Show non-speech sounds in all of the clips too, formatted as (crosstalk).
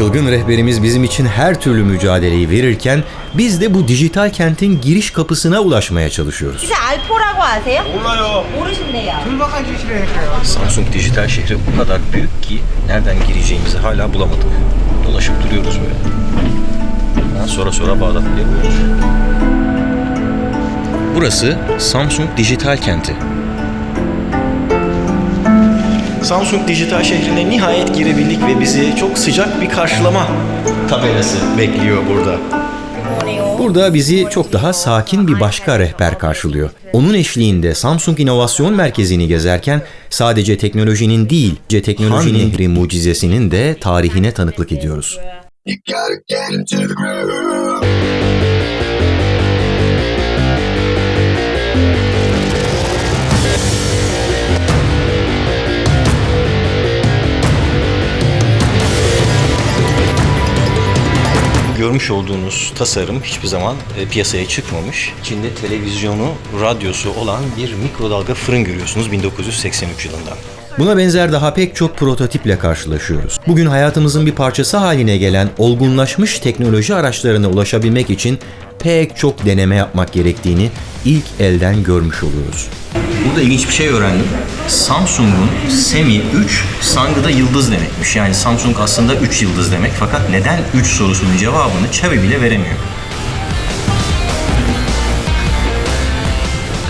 Çılgın rehberimiz bizim için her türlü mücadeleyi verirken biz de bu dijital kentin giriş kapısına ulaşmaya çalışıyoruz. 혹시 알포라고 아세요? 몰라요. 모르신대요. 불박한 짓을 했어요. Samsung dijital şehri o kadar büyük ki nereden gireceğimizi hala bulamadık. Dolaşıp duruyoruz böyle. Ha, sonra sonra Bağdat diye Burası Samsung Dijital Kenti. Samsung Dijital şehrine nihayet girebildik ve bizi çok sıcak bir karşılama tabelası bekliyor burada. Burada bizi çok daha sakin bir başka rehber karşılıyor. Onun eşliğinde Samsung İnovasyon Merkezi'ni gezerken sadece teknolojinin değil, teknoloji nehri mucizesinin de tarihine tanıklık ediyoruz. Görmüş olduğunuz tasarım hiçbir zaman e, piyasaya çıkmamış. İçinde televizyonu, radyosu olan bir mikrodalga fırın görüyorsunuz 1983 yılından. Buna benzer daha pek çok prototiple karşılaşıyoruz. Bugün hayatımızın bir parçası haline gelen olgunlaşmış teknoloji araçlarına ulaşabilmek için pek çok deneme yapmak gerektiğini ilk elden görmüş oluyoruz. Burada ilginç bir şey öğrendim. Samsung'un Semi 3, Sang'da yıldız demekmiş. Yani Samsung aslında 3 yıldız demek fakat neden 3 sorusunun cevabını Xiaomi bile veremiyor.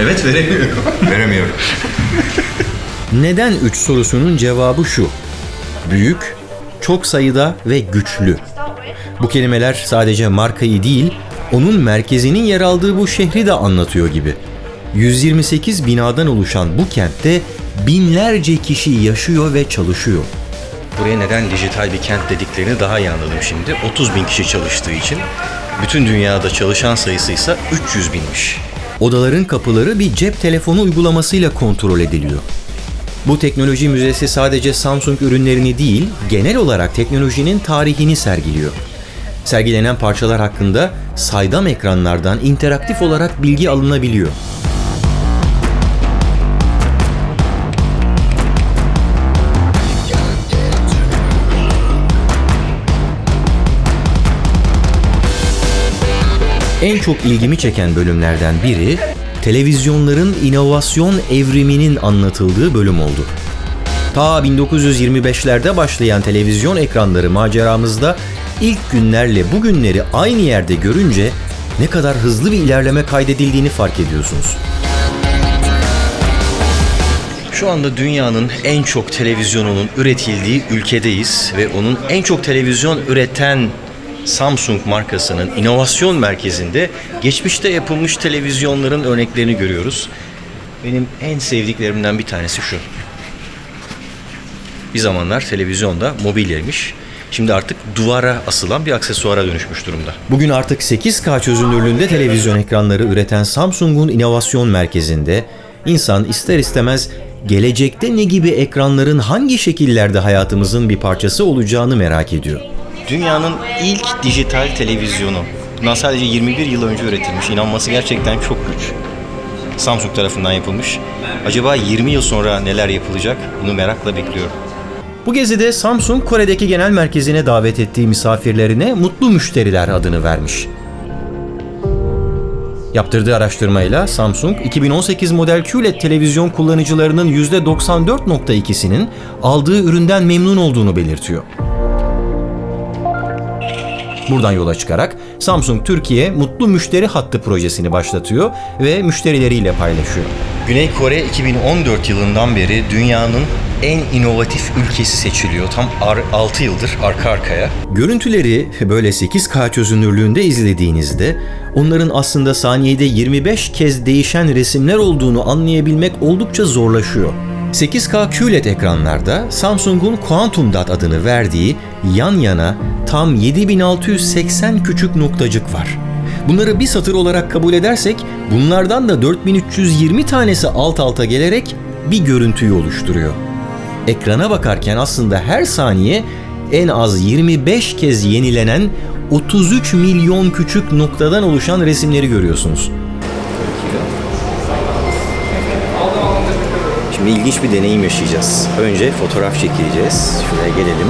Evet veremiyor. (laughs) Veremiyor. Neden 3 sorusunun cevabı şu. Büyük, çok sayıda ve güçlü. Bu kelimeler sadece markayı değil, onun merkezinin yer aldığı bu şehri de anlatıyor gibi. 128 binadan oluşan bu kentte binlerce kişi yaşıyor ve çalışıyor. Buraya neden dijital bir kent dediklerini daha iyi anladım şimdi. 30 bin kişi çalıştığı için bütün dünyada çalışan sayısı ise 300 binmiş. Odaların kapıları bir cep telefonu uygulamasıyla kontrol ediliyor. Bu teknoloji müzesi sadece Samsung ürünlerini değil, genel olarak teknolojinin tarihini sergiliyor. Sergilenen parçalar hakkında saydam ekranlardan interaktif olarak bilgi alınabiliyor. En çok ilgimi çeken bölümlerden biri televizyonların inovasyon evriminin anlatıldığı bölüm oldu. Ta 1925'lerde başlayan televizyon ekranları maceramızda ilk günlerle bugünleri aynı yerde görünce ne kadar hızlı bir ilerleme kaydedildiğini fark ediyorsunuz. Şu anda dünyanın en çok televizyonunun üretildiği ülkedeyiz ve onun en çok televizyon üreten Samsung markasının inovasyon merkezinde geçmişte yapılmış televizyonların örneklerini görüyoruz. Benim en sevdiklerimden bir tanesi şu. Bir zamanlar televizyonda mobilyaymış. Şimdi artık duvara asılan bir aksesuara dönüşmüş durumda. Bugün artık 8K çözünürlüğünde televizyon ekranları üreten Samsung'un inovasyon merkezinde insan ister istemez gelecekte ne gibi ekranların hangi şekillerde hayatımızın bir parçası olacağını merak ediyor. Dünyanın ilk dijital televizyonu. Bundan sadece 21 yıl önce üretilmiş. İnanması gerçekten çok güç. Samsung tarafından yapılmış. Acaba 20 yıl sonra neler yapılacak? Bunu merakla bekliyorum. Bu gezide Samsung Kore'deki genel merkezine davet ettiği misafirlerine mutlu müşteriler adını vermiş. Yaptırdığı araştırmayla Samsung 2018 model QLED televizyon kullanıcılarının %94.2'sinin aldığı üründen memnun olduğunu belirtiyor. Buradan yola çıkarak Samsung Türkiye Mutlu Müşteri Hattı projesini başlatıyor ve müşterileriyle paylaşıyor. Güney Kore 2014 yılından beri dünyanın en inovatif ülkesi seçiliyor. Tam 6 yıldır arka arkaya. Görüntüleri böyle 8K çözünürlüğünde izlediğinizde onların aslında saniyede 25 kez değişen resimler olduğunu anlayabilmek oldukça zorlaşıyor. 8K QLED ekranlarda Samsung'un Quantum Dot adını verdiği yan yana tam 7680 küçük noktacık var. Bunları bir satır olarak kabul edersek bunlardan da 4320 tanesi alt alta gelerek bir görüntüyü oluşturuyor. Ekrana bakarken aslında her saniye en az 25 kez yenilenen 33 milyon küçük noktadan oluşan resimleri görüyorsunuz. Şimdi ilginç bir deneyim yaşayacağız. Önce fotoğraf çekileceğiz. Şuraya gelelim.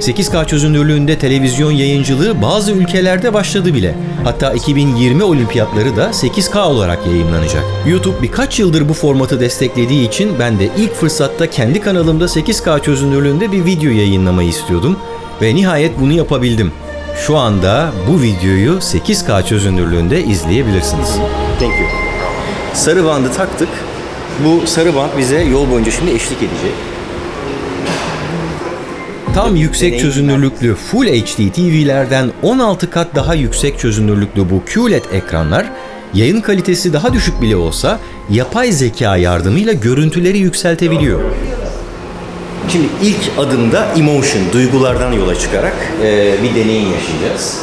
8K çözünürlüğünde televizyon yayıncılığı bazı ülkelerde başladı bile. Hatta 2020 olimpiyatları da 8K olarak yayınlanacak. YouTube birkaç yıldır bu formatı desteklediği için ben de ilk fırsatta kendi kanalımda 8K çözünürlüğünde bir video yayınlamayı istiyordum. Ve nihayet bunu yapabildim. Şu anda bu videoyu 8K çözünürlüğünde izleyebilirsiniz. Thank you. Sarı bandı taktık. Bu sarı band bize yol boyunca şimdi eşlik edecek. Tam yüksek çözünürlüklü Full HD TV'lerden 16 kat daha yüksek çözünürlüklü bu QLED ekranlar yayın kalitesi daha düşük bile olsa yapay zeka yardımıyla görüntüleri yükseltebiliyor. Şimdi ilk adımda emotion, duygulardan yola çıkarak bir deneyim yaşayacağız.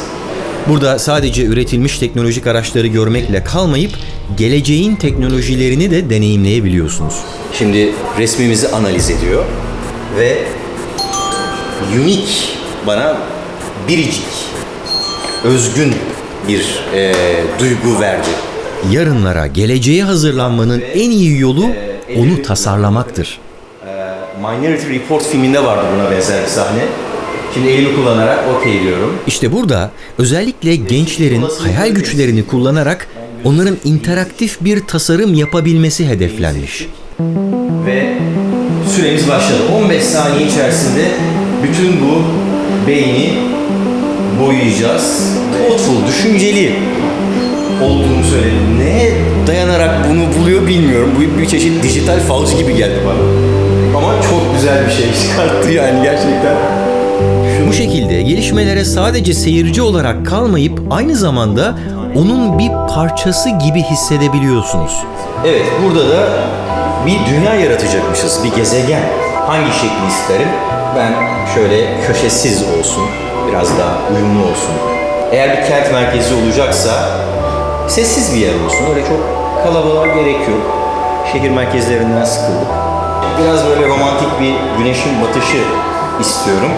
Burada sadece üretilmiş teknolojik araçları görmekle kalmayıp geleceğin teknolojilerini de deneyimleyebiliyorsunuz. Şimdi resmimizi analiz ediyor ve unique bana biricik, özgün bir e, duygu verdi. Yarınlara, geleceğe hazırlanmanın en iyi yolu onu tasarlamaktır. Minority Report filminde vardı buna benzer bir sahne. Şimdi elimi kullanarak okey diyorum. İşte burada özellikle gençlerin hayal güçlerini kullanarak onların interaktif bir tasarım yapabilmesi hedeflenmiş. Ve süremiz başladı. 15 saniye içerisinde bütün bu beyni boyayacağız. Thoughtful, düşünceli olduğunu söyledi. Neye dayanarak bunu buluyor bilmiyorum. Bu bir çeşit dijital falcı gibi geldi bana. Ama çok güzel bir şey çıkarttı yani gerçekten. Bu şekilde gelişmelere sadece seyirci olarak kalmayıp aynı zamanda onun bir parçası gibi hissedebiliyorsunuz. Evet, burada da bir dünya yaratacakmışız, bir gezegen. Hangi şekli isterim? Ben şöyle köşesiz olsun, biraz daha uyumlu olsun. Eğer bir kent merkezi olacaksa sessiz bir yer olsun. Öyle çok kalabalığa gerek yok. Şehir merkezlerinden sıkıldık. Biraz böyle romantik bir güneşin batışı istiyorum.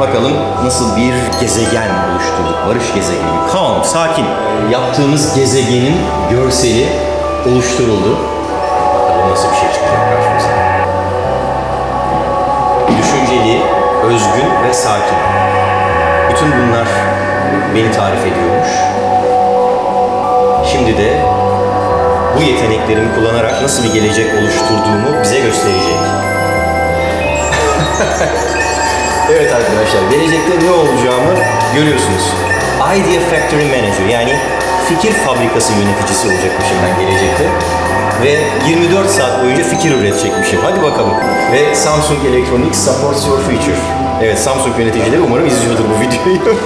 Bakalım nasıl bir gezegen oluşturduk. Barış gezegeni. Calm, sakin. Yaptığımız gezegenin görseli oluşturuldu. Bakalım nasıl bir şey çıkacak karşımıza. Düşünceli, özgün ve sakin. Bütün bunlar beni tarif ediyormuş. Şimdi de bu yeteneklerimi kullanarak nasıl bir gelecek oluşturduğumu bize gösterecek. (laughs) evet arkadaşlar, gelecekte ne olacağımı görüyorsunuz. Idea Factory Manager yani fikir fabrikası yöneticisi olacakmışım ben gelecekte. Ve 24 saat boyunca fikir üretecekmişim. Hadi bakalım. Ve Samsung Electronics supports your future. Evet Samsung yöneticileri umarım izliyordur bu (laughs) videoyu.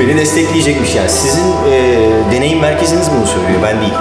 Beni destekleyecekmiş yani. Sizin e, deneyim merkeziniz bunu söylüyor, ben değil.